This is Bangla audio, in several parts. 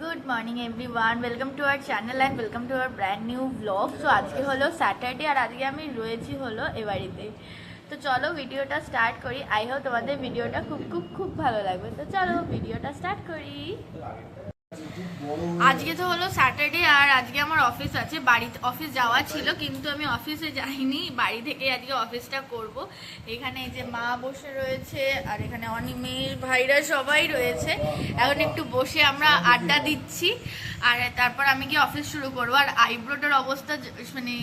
Good morning everyone welcome to our channel and welcome to our brand new blog so আজকে হলো স্যাটারডে আর আজকে আমি রয়েছি হলো এ বাড়িতে তো চলো ভিডিওটা স্টার্ট করি। আই হোপ তোমাদের ভিডিওটা খুব খুব খুব ভালো লাগবে। তো চলো ভিডিওটা স্টার্ট করি। আজকে তো হলো স্যাটারডে আর আজকে আমার অফিস আছে। বাড়িতে অফিস যাওয়া ছিল, কিন্তু আমি অফিসে যাইনি। বাড়ি থেকে আজকে অফিসটা করব। এখানে এই যে মা বসে রয়েছে, আর এখানে অনিমেষ ভাইরা সবাই রয়েছে। এখন একটু বসে আমরা আড্ডা দিচ্ছি, আর তারপর আমি গিয়ে অফিস শুরু করব। আর আইব্রোটার অবস্থা মানে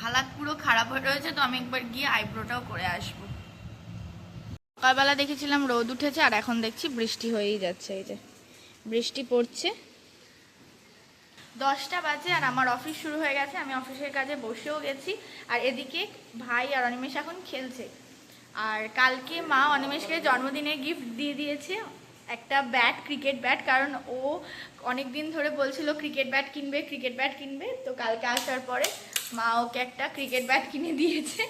হালাত পুরো খারাপ হয়ে রয়েছে, তো আমি একবার গিয়ে আইব্রোটাও করে আসব। সকালবেলা দেখেছিলাম রোদ উঠেছে, আর এখন দেখছি বৃষ্টি হয়েই যাচ্ছে, এই যে। বৃষ্টি পড়ছে। দশটা বাজে আর আমার অফিস শুরু হয়ে গেছে। আমি অফিসের কাজে বসেও গেছি। আর এদিকে ভাই আর অনিমেষ এখন খেলছে। আর কালকে মা অনিমেষকে জন্মদিনে গিফট দিয়ে দিয়েছে একটা ব্যাট ক্রিকেট ব্যাট কারণ ও অনেক দিন ধরে বলছিল ক্রিকেট ব্যাট কিনবে ক্রিকেট ব্যাট কিনবে। তো কালকে আসার পরে মা ওকে একটা ক্রিকেট ব্যাট কিনে দিয়েছে।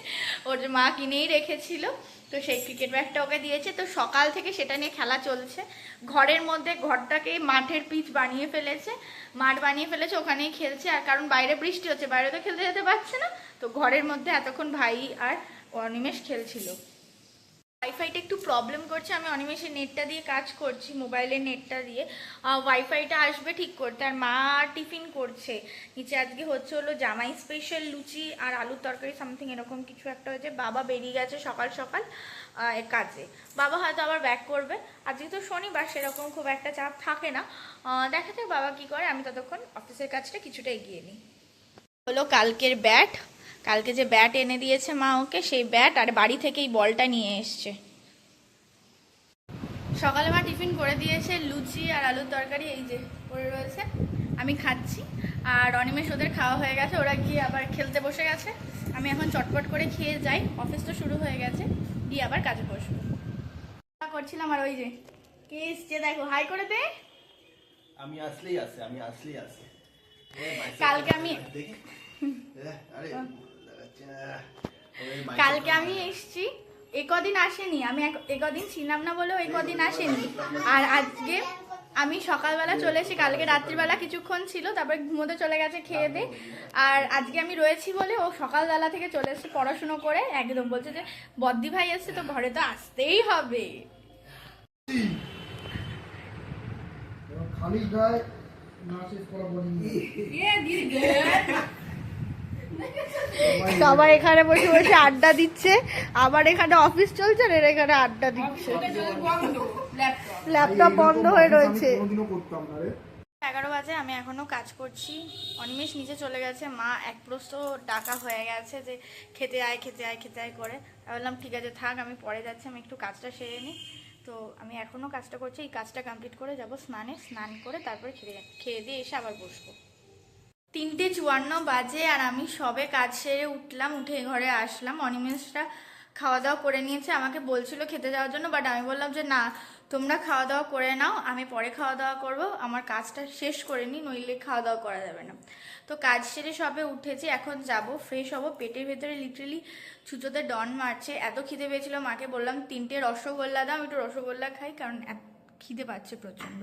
ওর মা কিনেই রেখেছিল। তো সেই ক্রিকেট ব্যাটটা ওকে দিয়েছে। তো সকাল থেকে সেটা নিয়ে খেলা চলছে। ঘরের মধ্যে ঘরটাকে মাঠের পিচ বানিয়ে ফেলেছে। মাঠ বানিয়ে ফেলেছে, ওখানেই খেলছে। আর কারণ বাইরে বৃষ্টি হচ্ছে, বাইরে তো খেলতে যেতে পারছে না। তো ঘরের মধ্যে এতক্ষণ ভাই আর অনিমেষ খেলছিল। ওয়াইফাইটা একটু প্রবলেম করছে। আমি অনিমেষের নেটটা দিয়ে কাজ করছি মোবাইলের নেটটা দিয়ে। ওয়াইফাইটা আসবে ঠিক করতে। আর মা টিফিন করছে। নিচে আজকে হচ্ছে হলো জামাই স্পেশাল লুচি আর আলুর তরকারি সামথিং এরকম কিছু একটা হয়েছে। বাবা বেরিয়ে গেছে সকাল সকাল কাজে। বাবা হয়তো আবার ব্যাক করবে। আজকে তো শনিবার, সেরকম খুব একটা চাপ থাকে না। দেখা যাক বাবা কি করে। আমি ততক্ষণ অফিসের কাজটা কিছুটা এগিয়ে নিই। হলো কালকের ব্যাট কালকে যে ব্যাট এনে দিয়েছে মা ওকে সেই ব্যাট আর বাড়ি থেকে এই বলটা নিয়ে এসছে। সকালে মা টিফিন করে দিয়েছে লুচি আর আলুর তরকারি এই যে পড়ে রয়েছে। আমি খাচ্ছি। আর অনিমেষ ওদের খাওয়া হয়ে গেছে ওরা গিয়ে আবার খেলতে বসে গেছে। আমি এখন চটপট করে খেয়ে যাই অফিস তো শুরু হয়ে গেছে গিয়ে আবার কাজে বসবো। করছিলাম আর ওই যে কে এসছে দেখো হাই করে দে। আমি আসলেই আসে আমি আসলেই আসে কালকে আমি- দেখি। আরে কালকে আমি এসছি এ কদিন আসেনি আমি এক- এ কদিন ছিলাম না বলেও এই কদিন আসেনি। আর আজকে আমি সকালবেলা চলে এসে কালকে রাত্রিবেলা কিছুক্ষণ ছিল তারপরে ঘুমোতে চলে গেছে খেয়ে দে আর আজকে আমি রয়েছি বলে ও সকালবেলা থেকে চলে এসে পড়াশুনো করে একদম বলছে যে বদ্দি ভাই এসছে তো ঘরে তো আসতেই হবে। খালি গায়ে না শেষ করা বলি সবাই এখানে বসে বসে আড্ডা দিচ্ছে। আবার এখানে অফিস চলছে আর এখানে আড্ডা দিচ্ছে। ল্যাপটপ বন্ধ হয়ে রয়েছে। এগারো বাজে, আমি এখনও কাজ করছি। অনিমেষ নিচে চলে গেছে। মা এক প্রস্ত ডাকা হয়ে গেছে যে, খেতে আয় খেতে আয় খেতে আয় করে। আমি বললাম, ঠিক আছে, থাক, আমি পরে যাচ্ছি, আমি একটু কাজটা সেরে নিই। তো আমি এখনও কাজটা করছি। এই কাজটা কমপ্লিট করে যাব স্নানে। স্নান করে তারপরে খেয়ে খেয়ে দিয়ে এসে আবার বসবো। তিনটে চুয়ান্ন বাজে আর আমি সবে কাজ সেরে উঠলাম, উঠে ঘরে আসলাম। অনিমেষটা খাওয়া দাওয়া করে নিয়েছে, আমাকে বলছিল খেতে যাওয়ার জন্য বাট আমি বললাম যে না, তোমরা খাওয়া দাওয়া করে নাও, আমি পরে খাওয়া দাওয়া করব। আমার কাজটা শেষ করে নিই নইলে খাওয়া দাওয়া করা যাবে না। তো কাজ সেরে সবে উঠেছি, এখন যাব ফ্রেশ হব। পেটের ভেতরে লিটারেলি ছুঁচোতে ডন মারছে, এত খিদে পেয়েছিল মাকে, বললাম তিনটে রসগোল্লা দাও, আমি একটু রসগোল্লা খাই, কারণ খিদে পাচ্ছে প্রচণ্ড।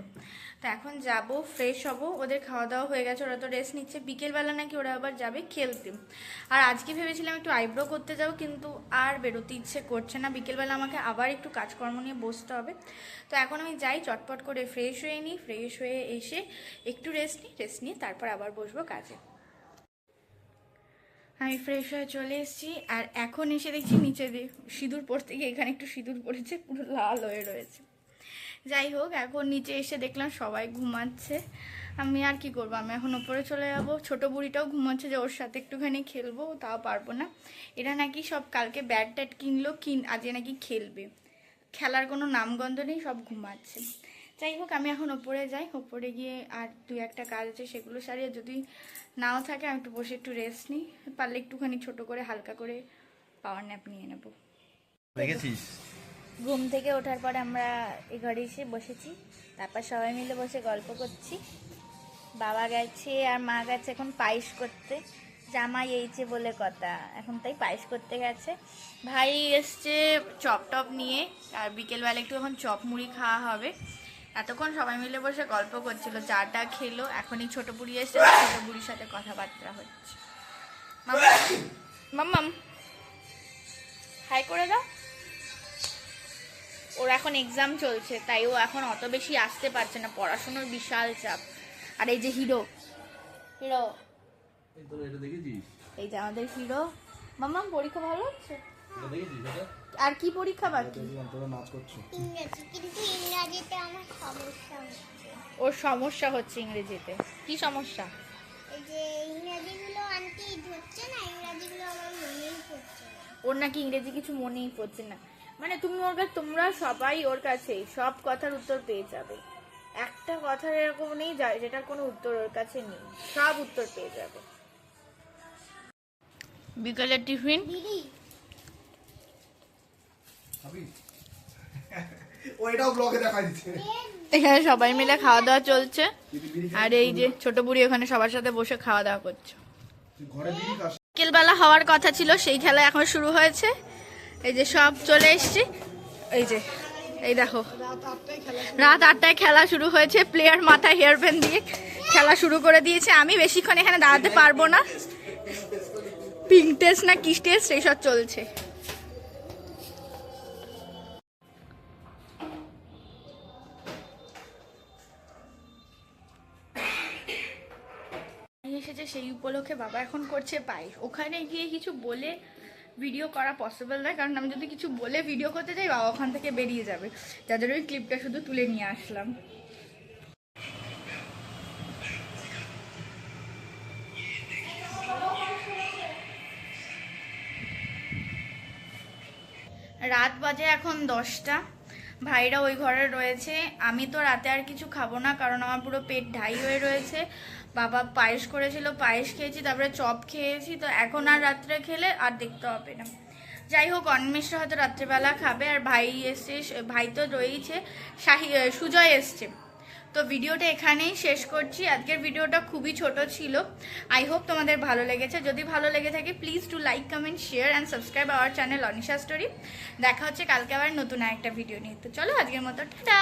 তো এখন যাব ফ্রেশ হব, ওদের খাওয়া দাওয়া হয়ে গেছে, ওরা তো রেস্ট নিচ্ছে। বিকেলবেলা নাকি ওরা আবার যাবে খেলতে। আর আজকে ভেবেছিলাম একটু আইব্রো করতে যাব, কিন্তু আর বেরোতে ইচ্ছে করছে না। বিকেলবেলা আমাকে আবার একটু কাজকর্ম নিয়ে বসতে হবে। তো এখন আমি যাই, চটপট করে ফ্রেশ হয়ে নিই ফ্রেশ হয়ে এসে একটু রেস্ট নিই রেস্ট নিয়ে তারপর আবার বসবো কাজে। আমি ফ্রেশ হয়ে চলে এসেছি, আর এখন এসে দেখছি নিচে দিয়ে সিঁদুর পড়তে গিয়ে এখানে একটু সিঁদুর পড়েছে, পুরো লাল হয়ে রয়েছে। যাই হোক, এখন নিচে এসে দেখলাম সবাই ঘুমাচ্ছে। আমি আর কি করব? আমি এখন ওপরে চলে যাব। ছোট বুড়িটাও ঘুমাচ্ছে যে ওর সাথে একটুখানি খেলব, তাও পারব না। এরা নাকি সব কালকে ব্যাট ট্যাট কিনলো, কিন আজকে নাকি খেলবে। খেলার কোনো নামগন্ধ নেই, সব ঘুমাচ্ছে। যাই হোক, আমি এখন ওপরে যাই। ওপরে গিয়ে আর দুই একটা কাজ আছে, সেগুলো সারিয়ে যদি নাও থাকে, আমি একটু বসে একটু রেস্ট নিই। পারলে একটুখানি ছোট করে হালকা করে পাওয়ার ন্যাপ নিয়ে নেব। দেখেছিস? ঘুম থেকে ওঠার পর আমরা এ ঘরে এসে বসেছি। তারপর সবাই মিলে বসে গল্প করছি। বাবা গেছে আর মা গেছে এখন পায়েস করতে। জামাই এইছে বলে কথা, এখন তাই পায়েস করতে গেছে। ভাই এসছে চপ টপ নিয়ে, আর বিকেলবেলা একটু এখন চপ মুড়ি খাওয়া হবে। এতক্ষণ সবাই মিলে বসে গল্প করছিল চাটা খেলো, এখনই ছোট বুড়ি এসে ছোট বুড়ির সাথে কথাবার্তা হচ্ছে। মাম্মাম। হাই করে দাও। ওর এখন এক্সাম চলছে, তাই ও এখন অত বেশি আসতে পারছে না, পড়াশোনার বিশাল চাপ। আর এই যে হিরো। হিরো। এই যে আমাদের হিরো। মামা পরীক্ষা ভালো হচ্ছে? আর কি পরীক্ষা বাকি? ওর সমস্যা হচ্ছে ইংরেজিতে। কি সমস্যা? ওর নাকি ইংরেজি কিছু মনেই পড়ছে না। মানে তুমি ওর কাছে তোমরা সবাই ওর কাছে সব কথার উত্তর পেয়ে যাবে। একটা কথার এরকম নেই যেটার কোনো উত্তর ওর কাছে নেই সব উত্তর পেয়ে যাবে। বিকালের টিফিন? এখানে সবাই মিলে খাওয়া দাওয়া চলছে আর এই যে ছোট বুড়ি ওখানে সবার সাথে বসে খাওয়া দাওয়া করছে বিকেলবেলা হওয়ার কথা ছিল সেই খেলা এখন শুরু হয়েছে। এই যে সব চলে এসছে। এই যে, এই দেখো। রাত আটটায় খেলা শুরু হয়েছে। প্লেয়ার মাথায় হেয়ার ব্যান্ড দিয়ে খেলা শুরু করে দিয়েছে। আমি বেশিক্ষণ এখানে দাঁড়াতে পারব না। পিঙ্ক টেস্ট না কিস টেস্ট, এইসব চলছে। এসেছে সেই উপলক্ষে বাবা এখন করছে পায়েস। ওখানে গিয়ে কিছু বলে ভিডিও করা পসিবল নয়, কারণ আমি যদি কিছু বলে ভিডিও করতে চাই বাবা ওখান থেকে বেরিয়ে যাবে। জন্য ওই ক্লিপটা শুধু তুলে নিয়ে আসলাম। রাত বাজে এখন দশটা। ভাইরা ওই ঘরে রয়েছে। আমি তো রাতে আর কিছু খাব না, কারণ আমার পুরো পেট ঢাই হয়ে রয়েছে। বাবা পায়েস করেছিল, পায়েস খেয়েছি, তারপরে চপ খেয়েছি, তো এখন আর রাত্রে খেলে আর দেখতে হবে না। যাই হোক, অন্মেষরা হয়তো রাত্রেবেলা খাবে, আর ভাই এসছে, ভাই তো রয়েছে শাহি, সুজয় এসছে। তো ভিডিওটা এখানেই শেষ করছি। আজকের ভিডিওটা খুবই ছোট ছিল। আই হোপ তোমাদের ভালো লেগেছে। যদি ভালো লেগে থাকে please to like comment share and subscribe our channel Anisha story দেখা হচ্ছে কালকে আবার নতুন একটা ভিডিও নিয়ে। তো চলো আজকের মতো, টাটা!